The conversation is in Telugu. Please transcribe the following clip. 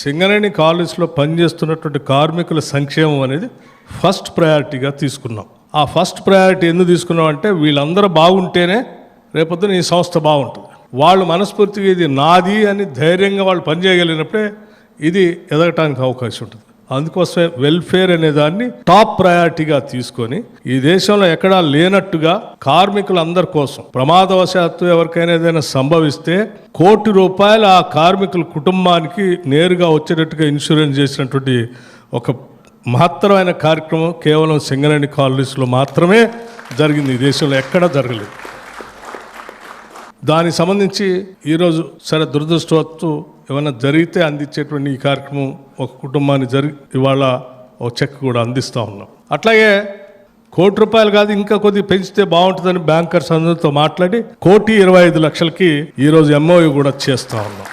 సింగరేణి కాలేజ్లో పనిచేస్తున్నటువంటి కార్మికుల సంక్షేమం అనేది ఫస్ట్ ప్రయారిటీగా తీసుకున్నాం. ఆ ఫస్ట్ ప్రయారిటీ ఎందుకు తీసుకున్నాం అంటే వీళ్ళందరూ బాగుంటేనే రేపొద్దున ఈ సంస్థ బాగుంటుంది. వాళ్ళు మనస్ఫూర్తిగా ఇది నాది అని ధైర్యంగా వాళ్ళు పనిచేయగలిగినప్పుడే ఇది ఎదగటానికి అవకాశం ఉంటుంది. అందుకోసమే వెల్ఫేర్ అనే దాన్ని టాప్ ప్రయారిటీగా తీసుకొని ఈ దేశంలో ఎక్కడా లేనట్టుగా కార్మికులందరి కోసం ప్రమాదవశాత్తు ఎవరికైనా ఏదైనా సంభవిస్తే కోటి రూపాయలు ఆ కార్మికుల కుటుంబానికి నేరుగా వచ్చేటట్టుగా ఇన్సూరెన్స్ చేసినటువంటి ఒక మహత్తరమైన కార్యక్రమం కేవలం సింగరేణి కాలనీస్లో మాత్రమే జరిగింది. ఈ దేశంలో ఎక్కడా జరగలేదు. దానికి సంబంధించి ఈరోజు సరే దురదృష్టవత్తు ఏమైనా జరిగితే అందించేటువంటి ఈ కార్యక్రమం ఒక కుటుంబాన్ని జరిగి ఇవాళ ఒక చెక్ కూడా అందిస్తూ ఉన్నాం. అట్లాగే కోటి రూపాయలు కాదు ఇంకా కొద్దిగా పెంచితే బాగుంటుందని బ్యాంకర్స్ అందరితో మాట్లాడి కోటి ఇరవై ఐదు లక్షలకి ఈరోజు ఎంఓయూ కూడా చేస్తూ ఉన్నాం.